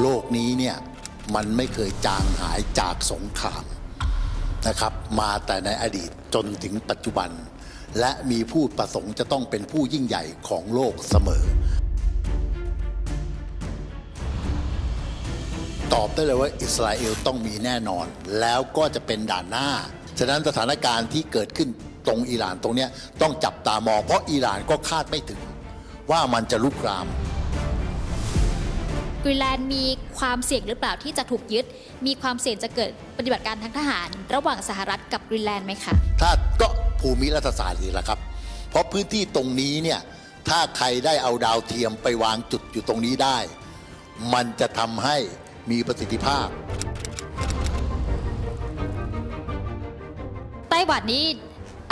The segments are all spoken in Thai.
โลกนี้เนี่ยมันไม่เคยจางหายจากสงครามนะครับ มาแต่ในอดีตจนถึงปัจจุบัน และมีผู้ประสงค์จะต้องเป็นผู้ยิ่งใหญ่ของโลกเสมอ ตอบได้เลยว่าอิสราเอลต้องมีแน่นอน แล้วก็จะเป็นด่านหน้า ฉะนั้นสถานการณ์ที่เกิดขึ้นตรงอิหร่านตรงนี้ต้องจับตามองเพราะอิหร่านก็คาดไม่ถึงว่ามันจะลุกราม กรีนแลนด์มีความเสี่ยงหรือเปล่าที่จะถูกยึด มีความเสี่ยงจะเกิดปฏิบัติการทางทหาร ระหว่างสหรัฐกับกรีนแลนด์ไหมคะถ้าก็ภูมิรัฐศาสตร์นี่แหละครับ เพราะพื้นที่ตรงนี้เนี่ยถ้าใครได้เอาดาวเทียมไปวางจุดอยู่ตรงนี้ได้ มันจะทำให้มีประสิทธิภาพ ไต้หวันนี้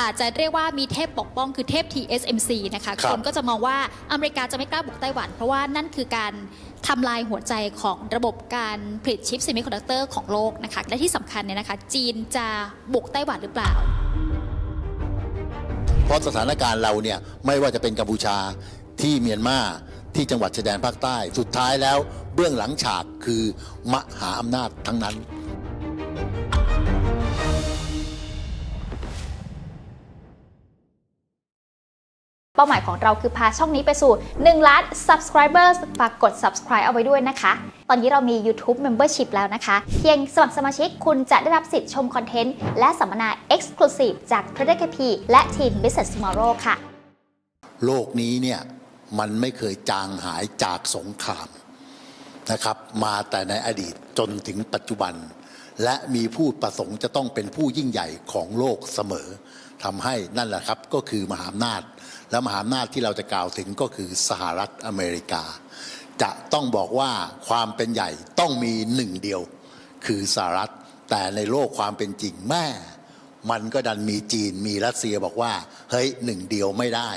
อาจจะเรียกว่ามีเทพปกป้องคือเทพ TSMC นะคะครับคนก็จะมองว่าอเมริกาจะไม่กล้าบุกไต้หวัน เพราะว่านั่นคือการ ทำลายหัวใจของระบบการผลิตชิปเซมิคอนดักเตอร์ของโลกนะคะและที่สำคัญเนี่ยนะคะ จีนจะบุกไต้หวันหรือเปล่า เพราะสถานการณ์เราเนี่ยไม่ว่าจะเป็นกัมพูชาที่เมียนมาที่จังหวัดชายแดนภาคใต้ สุดท้ายแล้วเบื้องหลังฉากคือมหาอำนาจทั้งนั้น เป้าหมายของเราคือพาช่องนี้ไปสู่ 1 ล้าน subscribers ฝากกด subscribe เอาไว้ด้วยนะคะ ตอนนี้เรามี YouTube Membership แล้วนะคะ เพียงสมัครสมาชิกคุณจะได้รับสิทธิ์ชมคอนเทนต์และสัมมนา Exclusive จาก t r a d e KP และทีม Business Tomorrow ค่ะ โลกนี้เนี่ยมันไม่เคยจางหายจากสงครามนะครับ มาแต่ในอดีตจนถึงปัจจุบัน และมีผู้ประสงค์จะต้องเป็นผู้ยิ่งใหญ่ของโลกเสมอทำให้นั่นแหละครับก็คือมหาอำนาจ และมหาอำนาจที่เราจะกล่าวถึงก็คือสหรัฐอเมริกา จะต้องบอกว่าความเป็นใหญ่ต้องมีหนึ่งเดียว คือสหรัฐ แต่ในโลกความเป็นจริงแม่ มันก็ดันมีจีนมีรัสเซียบอกว่า เฮ้ยหนึ่งเดียวไม่ได้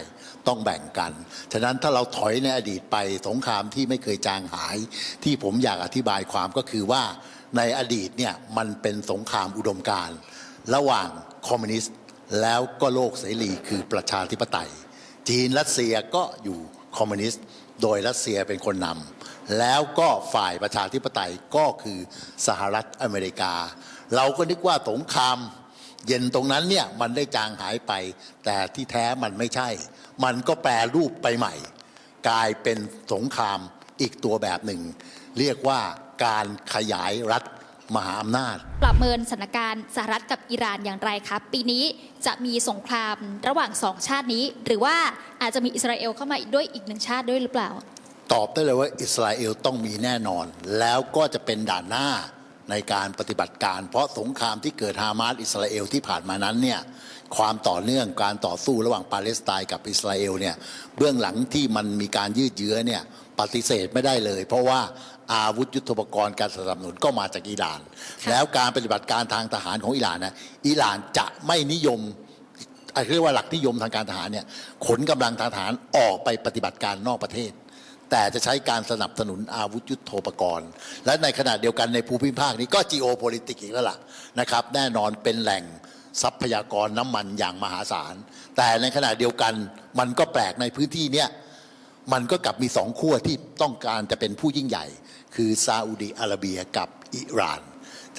ต้องแบ่งกัน ฉะนั้นถ้าเราถอยในอดีตไปสงครามที่ไม่เคยจางหาย ที่ผมอยากอธิบายความก็คือว่า ในอดีตเนี่ยมันเป็นสงครามอุดมการณ์ระหว่างคอมมิวนิสต์แล้วก็โลกเสรีคือประชาธิปไตย จีนรัสเซียก็อยู่คอมมิวนิสต์โดยรัสเซียเป็นคนนำแล้วก็ฝ่ายประชาธิปไตยก็คือสหรัฐอเมริกา เราก็นึกว่าสงครามเย็นตรงนั้นเนี่ยมันได้จางหายไป แต่ที่แท้มันไม่ใช่ มันก็แปรรูปไปใหม่ กลายเป็นสงครามอีกตัวแบบหนึ่ง เรียกว่าการขยายรัฐมหาอำนาจ ประเมินสถานการณ์สหรัฐกับอิหร่านอย่างไรครับ ปีนี้จะมีสงครามระหว่างสองชาตินี้ หรือว่าอาจจะมีอิสราเอลเข้ามาด้วยอีกหนึ่งชาติด้วยหรือเปล่า ตอบได้เลยว่าอิสราเอลต้องมีแน่นอน แล้วก็จะเป็นด่านหน้าในการปฏิบัติการ เพราะสงครามที่เกิดฮามาสอิสราเอลที่ผ่านมานั้นเนี่ยความต่อเนื่องการต่อสู้ระหว่างปาเลสไตน์กับอิสราเอลเนี่ยเบื้องหลังที่มันมีการยืดเยื้อเนี่ย ปฏิเสธไม่ได้เลย เพราะว่าอาวุธยุทโธปกรณ์การสนับสนุนก็มาจากอิหร่านค่ะแล้วการปฏิบัติการทางทหารของอิหร่านนะอิหร่านจะไม่นิยมอะเรียกว่าหลักนิยมทางการทหารเนี่ยขนกำลังทางทหารออกไปปฏิบัติการนอกประเทศ แต่จะใช้การสนับสนุนอาวุธยุโทโธปกรณ์ และในขณะเดียวกันในภูมิภาคนี้ก็ geopolitics อีกแล้วล่ะนะครับแน่นอนเป็นแหล่งทรัพยากรน้ำมันอย่างมหาศาล แต่ในขณะเดียวกันมันก็แปลกในพื้นที่เนี่ย มันก็กลับมีสองขั้วที่ต้องการจะเป็นผู้ยิ่งใหญ่ คือซาอุดีอาระเบียกับอิหร่าน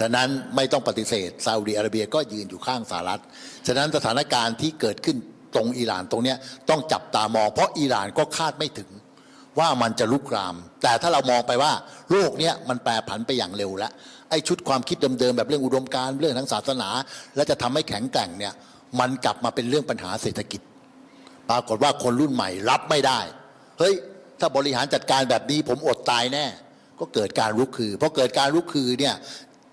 ฉะนั้นไม่ต้องปฏิเสธซาอุดีอาระเบียก็ยืนอยู่ข้างสหรัฐ ฉะนั้นสถานการณ์ที่เกิดขึ้นตรงอิหร่านตรงนี้ต้องจับตามอง เพราะอิหร่านก็คาดไม่ถึงว่ามันจะลุกราม แต่ถ้าเรามองไปว่าโลกเนี้ยมันแปรผันไปอย่างเร็วแล้วไอ้ชุดความคิดเดิมๆแบบเรื่องอุดมการเรื่องทางศาสนา และจะทำให้แข็งแกร่งเนี่ยมันกลับมาเป็นเรื่องปัญหาเศรษฐกิจ ปรากฏว่าคนรุ่นใหม่รับไม่ได้ เฮ้ย ถ้าบริหารจัดการแบบนี้ ผมอดตายแน่ ก็เกิดการลุกคือพอเกิดการลุกคือเนี่ย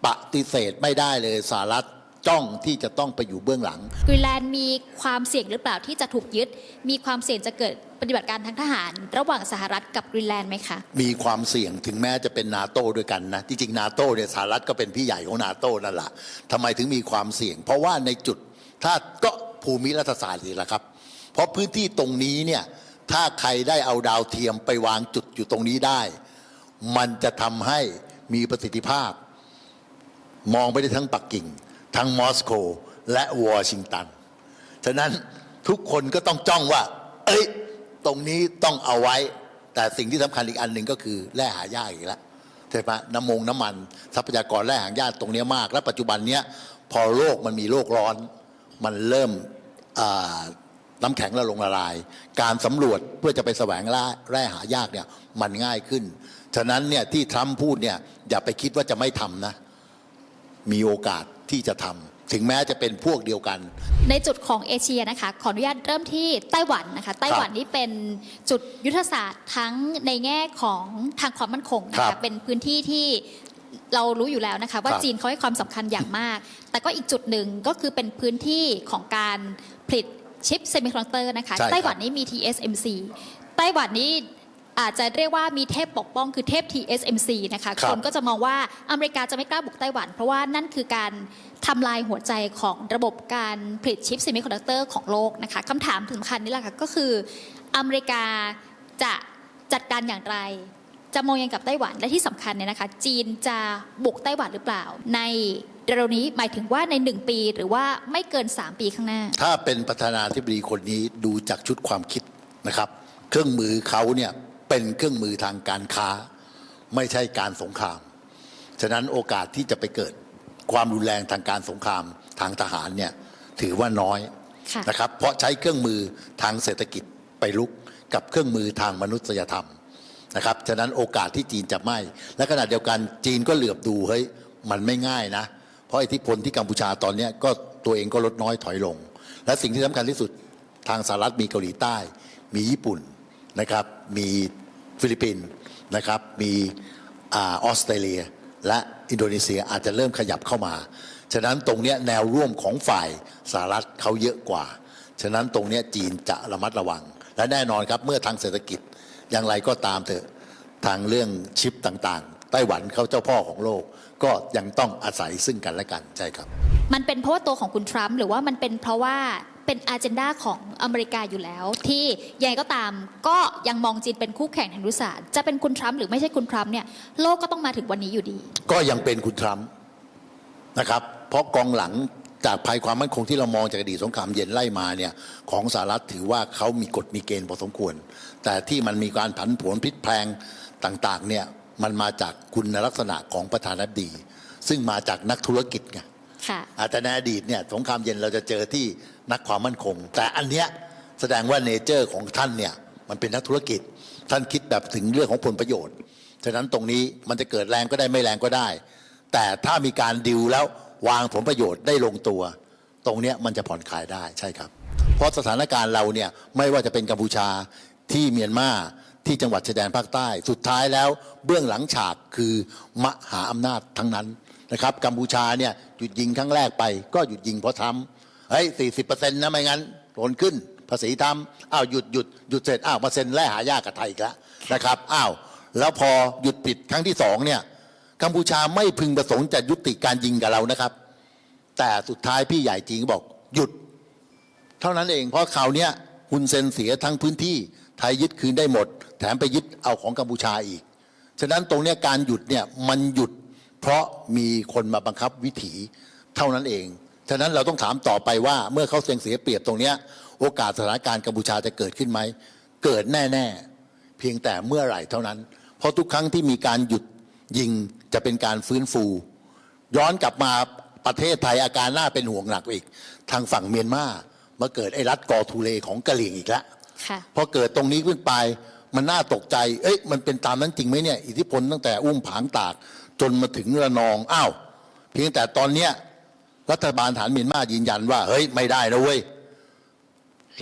ปฏิเสธไม่ได้เลยสหรัฐจ้องที่จะต้องไปอยู่เบื้องหลังกรีนแลนด์มีความเสี่ยงหรือเปล่าที่จะถูกยึด มีความเสี่ยงจะเกิดปฏิบัติการทางทหาร ระหว่างสหรัฐกับกรีนแลนด์ไหมคะ มีความเสี่ยงถึงแม้จะเป็นนาโต้ด้วยกันนะที่จริงนาโต้เนี่ยสหรัฐก็เป็นพี่ใหญ่ของนาโต้นั่นแหละทำไมถึงมีความเสี่ยง เพราะว่าในจุดถ้าก็ภูมิรัฐศาสตร์นี่แหละครับ เพราะพื้นที่ตรงนี้เนี่ย ถ้าใครได้เอาดาวเทียมไปวางจุดอยู่ตรงนี้ได้ มันจะทำให้มีประสิทธิภาพ มองไปได้ทั้งปักกิ่ง ทั้งมอสโก และวอชิงตัน ฉะนั้นทุกคนก็ต้องจ้องว่า เอ้ย ตรงนี้ต้องเอาไว้ แต่สิ่งที่สำคัญอีกอันหนึ่งก็คือแร่หายากอีกแล้วใช่ไหมน้ำมงน้ำมัน ทรัพยากรแร่หายากตรงนี้มาก และปัจจุบันเนี้ยพอโลกมันมีโลกร้อน มันเริ่ม อ่าน้ำแข็งละลงละลาย การสำรวจเพื่อจะไปแสวงล่าแร่หายากเนี่ยมันง่ายขึ้น ฉะนั้นเนี่ยที่ทรัมป์พูดเนี่ยอย่าไปคิดว่าจะไม่ทำนะ มีโอกาสที่จะทำถึงแม้จะเป็นพวกเดียวกัน ในจุดของเอเชียนะคะ ขออนุญาตเริ่มที่ไต้หวันนะคะ ไต้หวันนี่เป็นจุดยุทธศาสตร์ทั้งในแง่ของทางความมั่นคงนะครัคะบเป็นพื้นที่ที่เรารู้อยู่แล้วนะคะว่าครับจีนเขาให้ความสำคัญอย่างมาก แต่ก็อีกจุดหนึ่งก็คือเป็นพื้นที่ของการผลิต ชิปเซมิคอนดักเตอร์นะคะใช่ครับ ไต้หวันนี่มี TSMC ไต้หวันนี่อาจจะเรียกว่ามีเทพปกป้องคือเทพ TSMC นะคะครับคนก็จะมองว่าอเมริกาจะไม่กล้าบุกไต้หวัน เพราะว่านั่นคือการทำลายหัวใจของระบบการผลิตชิปเซมิคอนดักเตอร์ของโลกนะคะคำถามสำคัญนี่แหละค่ะก็คืออเมริกาจะจัดการอย่างไร จะมองยังกับไต้หวันและที่สำคัญเนี่ยนะคะ จีนจะบุกไต้หวันหรือเปล่า ในเร็วๆนี้หมายถึงว่าใน 1 ปีหรือว่าไม่เกิน 3 ปีข้างหน้า ถ้าเป็นประธานาธิบดีคนนี้ดูจากชุดความคิดนะครับ เครื่องมือเขาเนี่ยเป็นเครื่องมือทางการค้า ไม่ใช่การสงคราม ฉะนั้นโอกาสที่จะไปเกิดความรุนแรงทางการสงครามทางทหารเนี่ยถือว่าน้อยค่ะนะครับ เพราะใช้เครื่องมือทางเศรษฐกิจไปลุกกับเครื่องมือทางมนุษยธรรม นะครับฉะนั้นโอกาสที่จีนจะไม่ และขณะเดียวกันจีนก็เหลือบดูเฮ้ยมันไม่ง่ายนะ เพราะอิทธิพลที่กัมพูชาตอนนี้ก็ตัวเองก็ลดน้อยถอยลง และสิ่งที่สำคัญที่สุดทางสหรัฐมีเกาหลีใต้ มีญี่ปุ่นนะครับมีฟิลิปปินส์นะครับมีออสเตรเลีย และอินโดนีเซียอาจจะเริ่มขยับเข้ามา ฉะนั้นตรงนี้แนวร่วมของฝ่ายสหรัฐเขาเยอะกว่า ฉะนั้นตรงนี้จีนจะระมัดระวัง และแน่นอนครับเมื่อทางเศรษฐกิจ อย่างไรก็ตามเถอะทางเรื่องชิปต่างๆ ไต้หวันเขาเจ้าพ่อของโลก ก็ยังต้องอาศัยซึ่งกันและกันใช่ครับ มันเป็นเพราะว่าตัวของคุณทรัมป์หรือว่ามันเป็นเพราะว่าเป็นอาเจนดาของอเมริกาอยู่แล้ว ที่ยังไงก็ตามก็ยังมองจีนเป็นคู่แข่งทางยุทธศาสตร์จะเป็นคุณทรัมป์หรือไม่ใช่คุณทรัมป์เนี่ยโลกก็ต้องมาถึงวันนี้อยู่ดี ก็ยังเป็นคุณทรัมป์นะครับ เพราะกองหลัง จากภัยความมั่นคงที่เรามองจากอดีตสงครามเย็นไล่มาเนี่ยของสหรัฐถือว่าเขามีกฎมีเกณฑ์พอสมควร แต่ที่มันมีการผันผวนพลิกแพลงต่างๆเนี่ยมันมาจากคุณลักษณะของประธานาธิบดี ซึ่งมาจากนักธุรกิจไงค่ะอาแต่ในอดีตเนี่ยสงครามเย็นเราจะเจอที่นักความมั่นคง แต่อันเนี้ยแสดงว่าเนเจอร์ของท่านเนี่ยมันเป็นนักธุรกิจ ท่านคิดแบบถึงเรื่องของผลประโยชน์ ฉะนั้นตรงนี้มันจะเกิดแรงก็ได้ไม่แรงก็ได้ แต่ถ้ามีการดิวแล้ว วางผลประโยชน์ได้ลงตัว ตรงเนี้ยมันจะผ่อนคลายได้ใช่ครับ เพราะสถานการณ์เราเนี่ยไม่ว่าจะเป็นกัมพูชาที่เมียนมาที่จังหวัดชายแดนภาคใต้ สุดท้ายแล้วเบื้องหลังฉากคือมหาอำนาจทั้งนั้นนะครับกัมพูชาเนี่ยหยุดยิงครั้งแรกไป ก็หยุดยิงเพราะทำเฮ้ยสี่สิบเปอร์เซ็นต์นะไม่งั้นโดนขึ้นภาษีทำอ้าวหยุดหยุดหยุดเสร็จอ้าวมาเซ็นแร่หายากกับไทยอีกแล้วนะครับอ้าวแล้วพอหยุดปิดครั้งที่สองเนี่ย กัมพูชาไม่พึงประสงค์จะยุติการยิงกับเรานะครับ แต่สุดท้ายพี่ใหญ่จีนก็บอกหยุด เท่านั้นเองเพราะคราวนี้ฮุนเซนเสียทั้งพื้นที่ไทยยึดคืนได้หมด แถมไปยึดเอาของกัมพูชาอีก ฉะนั้นตรงนี้การหยุดเนี่ยมันหยุด เพราะมีคนมาบังคับวิถีเท่านั้นเอง ฉะนั้นเราต้องถามต่อไปว่าเมื่อเขาเสียงเสียเปรียบตรงนี้โอกาสสถานการณ์กัมพูชาจะเกิดขึ้นไหม เกิดแน่ ๆ เพียงแต่เมื่อไหร่เท่านั้น เพราะทุกครั้งที่มีการหยุดยิง จะเป็นการฟื้นฟู ย้อนกลับมาประเทศไทยอาการน่าเป็นห่วงหนักอีก ทางฝั่งเมียนมามาเกิดไอ้รัฐกอทูเลของกะเหรี่ยงอีกแล้วค่ะพอเกิดตรงนี้ขึ้นไปมันน่าตกใจ เอ้ย มันเป็นตามนั้นจริงไหมเนี่ย อิทธิพลตั้งแต่อุ้มผางตาก จนมาถึงระนอง อ้าว เพียงแต่ตอนเนี้ยรัฐบาลฐานเมียนมายืนยันว่า เฮ้ย ไม่ได้นะเว้ย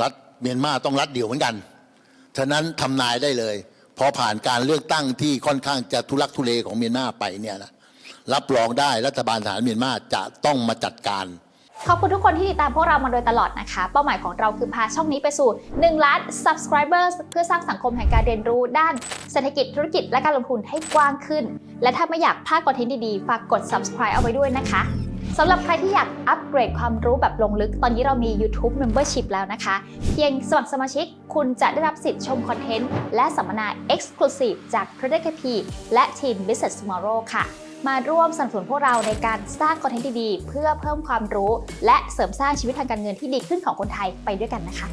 รัฐเมียนมาต้องรัฐเดียวเหมือนกัน ฉะนั้นทำนายได้เลย พอผ่านการเลือกตั้งที่ค่อนข้างจะทุลักทุเลของเมียนมาไปเนี่ยนะรับรองได้รัฐบาลฐานเมียนมาจะต้องมาจัดการขอบคุณทุกคนที่ติดตามพวกเรามาโดยตลอดนะคะ เป้าหมายของเราคือพาช่องนี้ไปสู่ 1 ล้าน subscribers เพื่อสร้างสังคมแห่งการเรียนรู้ด้านเศรษฐกิจธุรกิจและการลงทุนให้กว้างขึ้น และถ้าไม่อยากพลาดคอนเทนต์ดีๆ ฝากกด subscribe เอาไว้ด้วยนะคะ สำหรับใครที่อยากอัปเกรดความรู้แบบลงลึก ตอนนี้เรามี YouTube Membership แล้วนะคะ เพียงสมัครสมาชิกคุณจะได้รับสิทธิ์ชมคอนเทนต์ และสัมมนา Exclusive จาก p r o d u c t p และทีม Business Tomorrow ค่ะ มาร่วมสนับสนุนพวกเราในการสร้างคอนเทนต์ดีๆ เพื่อเพิ่มความรู้ และเสริมสร้างชีวิตทางการเงินที่ดีขึ้นของคนไทยไปด้วยกันนะคะ